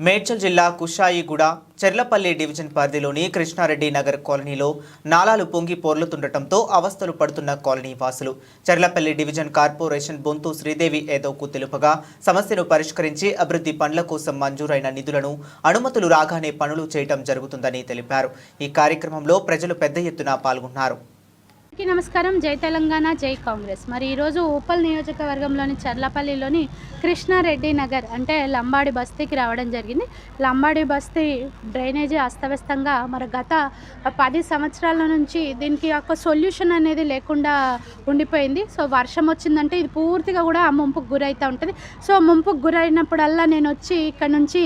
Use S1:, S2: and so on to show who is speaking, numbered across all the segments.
S1: మేడ్చల్ జిల్లా కుషాయిగూడ చెర్లపల్లి డివిజన్ పరిధిలోని కృష్ణారెడ్డి నగర్ కాలనీలో నాలాలు పొంగి పొర్లుతుండటంతో అవస్థలు పడుతున్న కాలనీ వాసులు. చెర్లపల్లి డివిజన్ కార్పొరేషన్ బొంతు శ్రీదేవి ఏదోకు తెలుపగా సమస్యను పరిష్కరించి అభివృద్ధి పనుల కోసం మంజూరైన నిధులను అనుమతులు రాగానే పనులు చేయటం జరుగుతుందని తెలిపారు. ఈ కార్యక్రమంలో ప్రజలు పెద్ద ఎత్తున పాల్గొన్నారు.
S2: అందరికీ నమస్కారం. జై తెలంగాణ జై కాంగ్రెస్. మరి ఈరోజు ఉప్పల్ నియోజకవర్గంలోని చర్లపల్లిలోని కృష్ణారెడ్డి నగర్ అంటే లంబాడి బస్తీకి రావడం జరిగింది. లంబాడి బస్తీ డ్రైనేజీ అస్తవ్యస్తంగా మరి గత పది సంవత్సరాల నుంచి దీనికి ఒక సొల్యూషన్ అనేది లేకుండా ఉండిపోయింది. సో వర్షం వచ్చిందంటే ఇది పూర్తిగా కూడా ఆ ముంపుకు గురవుతూ ఉంటుంది. సో ముంపుకు గురైనప్పుడల్లా నేను వచ్చి ఇక్కడ నుంచి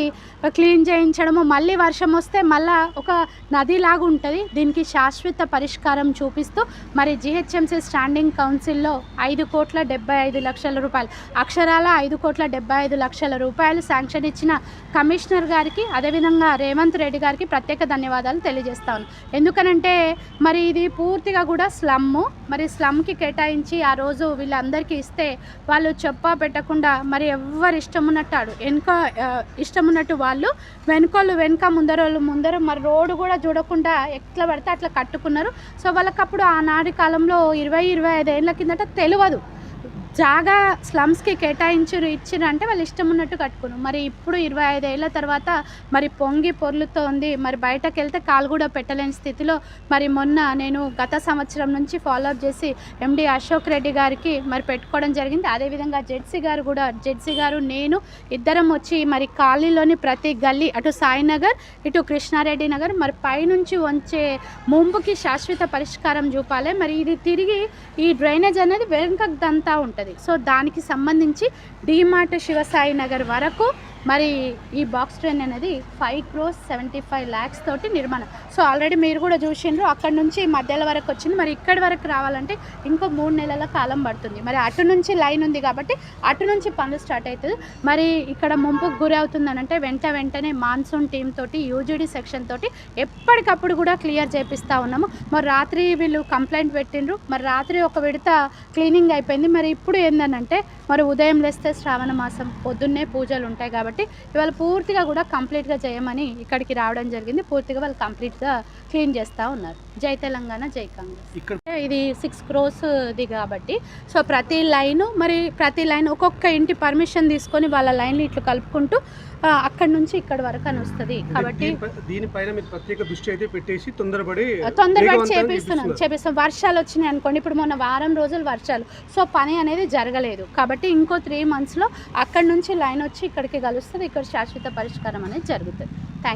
S2: క్లీన్ చేయించడము మళ్ళీ వర్షం వస్తే మళ్ళీ ఒక నదిలాగా ఉంటుంది. దీనికి శాశ్వత పరిష్కారం చూపిస్తూ మరి జిహెచ్ఎంసీ స్టాండింగ్ కౌన్సిల్లో ఐదు కోట్ల డెబ్బై ఐదు లక్షల రూపాయలు. అక్షరాల ఐదు కోట్ల డెబ్బై ఐదు లక్షల రూపాయలు శాంక్షన్ ఇచ్చిన కమిషనర్ గారికి అదేవిధంగా రేవంత్ రెడ్డి గారికి ప్రత్యేక ధన్యవాదాలు తెలియజేస్తాను ఎందుకనంటే మరి ఇది పూర్తిగా కూడా స్లమ్ మరి స్లమ్కి కేటాయించి ఆ రోజు వీళ్ళందరికీ ఇస్తే వాళ్ళు చెప్పా పెట్టకుండా మరి ఎవరు ఇష్టం వెనుక ఇష్టమున్నట్టు ఇష్టం ఉన్నట్టు వాళ్ళు వెనుకోళ్ళు వెనుక ముందరోళ్ళు ముందర మరి రోడ్డు కూడా చూడకుండా ఎట్లా పడితే అట్లా కట్టుకున్నారు. సో వాళ్ళకి అప్పుడు కాలంలో ఇరవై ఇరవై ఐదు ఏళ్ళ కిందట తెలియదు జాగా స్లమ్స్కి కేటాయించరు ఇచ్చిరు అంటే వాళ్ళు ఇష్టం ఉన్నట్టు కట్టుకున్నారు. మరి ఇప్పుడు ఇరవై ఐదేళ్ళ తర్వాత మరి పొంగి పొర్లుతోంది. మరి బయటకు వెళ్తే కాలు కూడా పెట్టలేని స్థితిలో మరి మొన్న నేను గత సంవత్సరం నుంచి ఫాలో అప్ చేసి ఎండి అశోక్ రెడ్డి గారికి మరి పెట్టుకోవడం జరిగింది. అదేవిధంగా జెడ్సీ గారు కూడా జెడ్సీ గారు నేను ఇద్దరం వచ్చి మరి కాలనీలోని ప్రతి గల్లీ అటు సాయినగర్ ఇటు కృష్ణారెడ్డి నగర్ మరి పైనుంచి వంచే ముంపుకి శాశ్వత పరిష్కారం చూపాలి. మరి ఇది తిరిగి ఈ డ్రైనేజ్ అనేది వెనుకదంతా ఉంటుంది. సో దానికి సంబంధించి డిమార్ట్ శివసాయి నగర్ వరకు మరి ఈ బాక్స్ ట్రైన్ అనేది five crores seventy five lakhs తోటి నిర్మాణం. సో ఆల్రెడీ మీరు కూడా చూసిండ్రు అక్కడ నుంచి మధ్యలో వరకు వచ్చింది. మరి ఇక్కడి వరకు రావాలంటే ఇంకో మూడు నెలల కాలం పడుతుంది. మరి అటు నుంచి లైన్ ఉంది కాబట్టి అటు నుంచి పనులు స్టార్ట్ అవుతుంది. మరి ఇక్కడ ముంపుకు గురి అవుతుందని అంటే వెంట వెంటనే మాన్సూన్ టీం తోటి యూజీడీ సెక్షన్ తోటి ఎప్పటికప్పుడు కూడా క్లియర్ చేపిస్తూ ఉన్నాము. మరి రాత్రి వీళ్ళు కంప్లైంట్ పెట్టిండ్రు. మరి రాత్రి ఒక విడత క్లీనింగ్ అయిపోయింది. మరి ఇప్పుడు ఏందనంటే మరి ఉదయం లేస్తే శ్రావణ మాసం పొద్దున్నే పూజలు ఉంటాయి కాబట్టి ఇవాళ పూర్తిగా కూడా కంప్లీట్గా చేయమని ఇక్కడికి రావడం జరిగింది. పూర్తిగా వాళ్ళు కంప్లీట్గా క్లీన్ చేస్తూ ఉన్నారు. జై తెలంగాణ జై కాంగ్రెస్. ఇది సిక్స్ క్రోస్ది కాబట్టి. సో ప్రతి లైను మరి ప్రతి లైన్ ఒక్కొక్క ఇంటి పర్మిషన్ తీసుకొని వాళ్ళ లైన్లు ఇట్లా కలుపుకుంటూ అక్కడి నుంచి ఇక్కడి వరకు అని వస్తుంది. కాబట్టి
S3: దీనిపై- దీనిపైన మీరు ప్రత్యేక దృష్టి అయితే పెట్టేసి తొందరపడి
S2: తొందరపడి చేపిస్తున్నాం. చేపిస్తాం వర్షాలు వచ్చినాయి అనుకోండి. ఇప్పుడు మొన్న వారం రోజులు వర్షాలు. సో పని అనేది జరగలేదు. కాబట్టి ఇంకో త్రీ మంత్స్లో అక్కడి నుంచి లైన్ వచ్చి ఇక్కడికి కలుస్తుంది. ఇక్కడ శాశ్వత పరిష్కారం అనేది జరుగుతుంది.